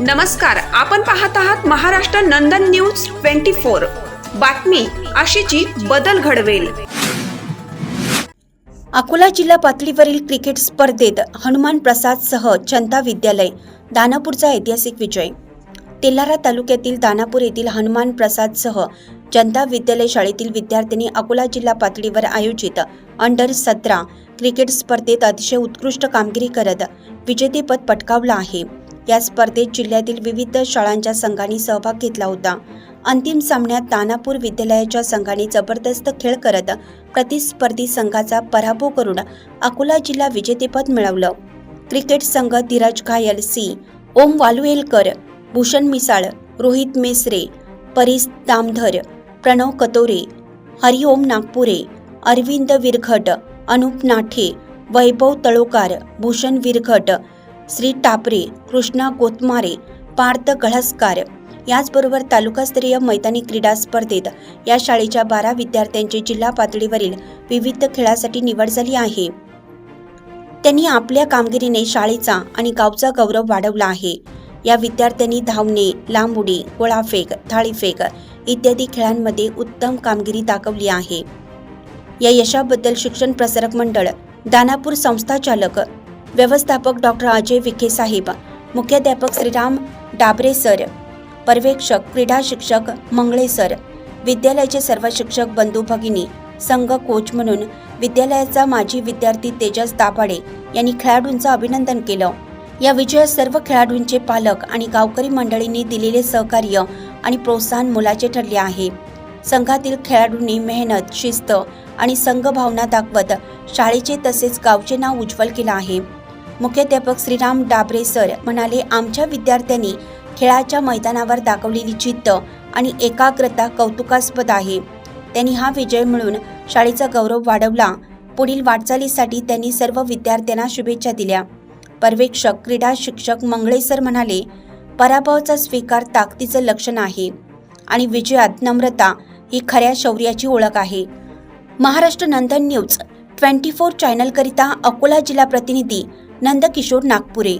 नमस्कार आपण पाहत आहात Maharashtra Nandan news twenty four. बातमी अशीची बदल घडवेल. अकोला जिल्हा पातळीवरील क्रिकेट स्पर्धेत हनुमान प्रसादसह चंदा विद्यालय दानापूरचा ऐतिहासिक विजय. तेलारा तालुक्यातील दानापूर येथील हनुमान प्रसादसह जनता विद्यालय शाळेतील विद्यार्थ्यांनी अकोला जिल्हा पातळीवर आयोजित अंडर सतरा क्रिकेट स्पर्धेत अतिशय उत्कृष्ट कामगिरी करत विजेतेपद पटकावलं आहे. या स्पर्धेत जिल्ह्यातील विविध शाळांच्या संघांनी सहभाग घेतला होता. अंतिम सामन्यात दानापूर विद्यालयाच्या संघाने जबरदस्त खेळ करत प्रतिस्पर्धी संघाचा पराभव करून अकोला जिल्हा विजेतेपद मिळवलं. क्रिकेट संघ धीरज घायल सी. ओम वालुएलकर भूषण मिसाळ रोहित मेसरे परीस दामधर प्रणव कतोरे हरिओम नागपुरे अरविंद विरघट अनुप नाठे वैभव तळोकार भूषण विरघट श्री टापरे कृष्णा कोतमारे पार्थ कळसकार याचबरोबर तालुकास्तरीय मैदानी क्रीडा स्पर्धेत या शाळेच्या बारा विद्यार्थ्यांची जिल्हा पातळीवरील विविध खेळासाठी निवड झाली आहे. त्यांनी आपल्या कामगिरीने शाळेचा आणि गावचा गौरव वाढवला आहे. या विद्यार्थ्यांनी धावणे लांब उडी गोळाफेक थाळीफेक इत्यादी खेळांमध्ये उत्तम कामगिरी दाखवली आहे. या यशाबद्दल शिक्षण प्रसारक मंडळ दानापूर संस्थाचालक व्यवस्थापक डॉक्टर अजय विखे साहेब मुख्याध्यापक श्रीराम डाबरे सर पर्यवेक्षक क्रीडा शिक्षक मंगळे सर विद्यालयाचे सर्व शिक्षक बंधू भगिनी संघ कोच म्हणून विद्यालयाचा माजी विद्यार्थी तेजस दाभाडे यांनी खेळाडूंचं अभिनंदन केलं. या विजयात सर्व खेळाडूंचे पालक आणि गावकरी मंडळींनी दिलेले सहकार्य आणि प्रोत्साहन मोलाचे ठरले आहे. संघातील खेळाडूंनी मेहनत शिस्त आणि संघभावना दाखवत शाळेचे तसेच गावचे नाव उज्ज्वल केलं आहे. मुख्याध्यापक श्रीराम डाबरे सर म्हणाले आमच्या विद्यार्थ्यांनी खेळाच्या मैदानावर दाखवलेली जिद्द आणि एकाग्रता कौतुकास्पद आहे. त्यांनी हा विजय मिळून शाळेचा गौरव वाढवला. पुढील वाटचालीसाठी त्यांनी सर्व विद्यार्थ्यांना शुभेच्छा दिल्या. पर्यवेक्षक क्रीडा शिक्षक मंगळे सर म्हणाले पराभवाचा स्वीकार ताकदीचं लक्षण आहे आणि विजयात नम्रता ही खऱ्या शौर्याची ओळख आहे. Maharashtra Nandan news twenty four चॅनलकरिता Akola जिल्हा प्रतिनिधी नंदकिशोर नागपुरे.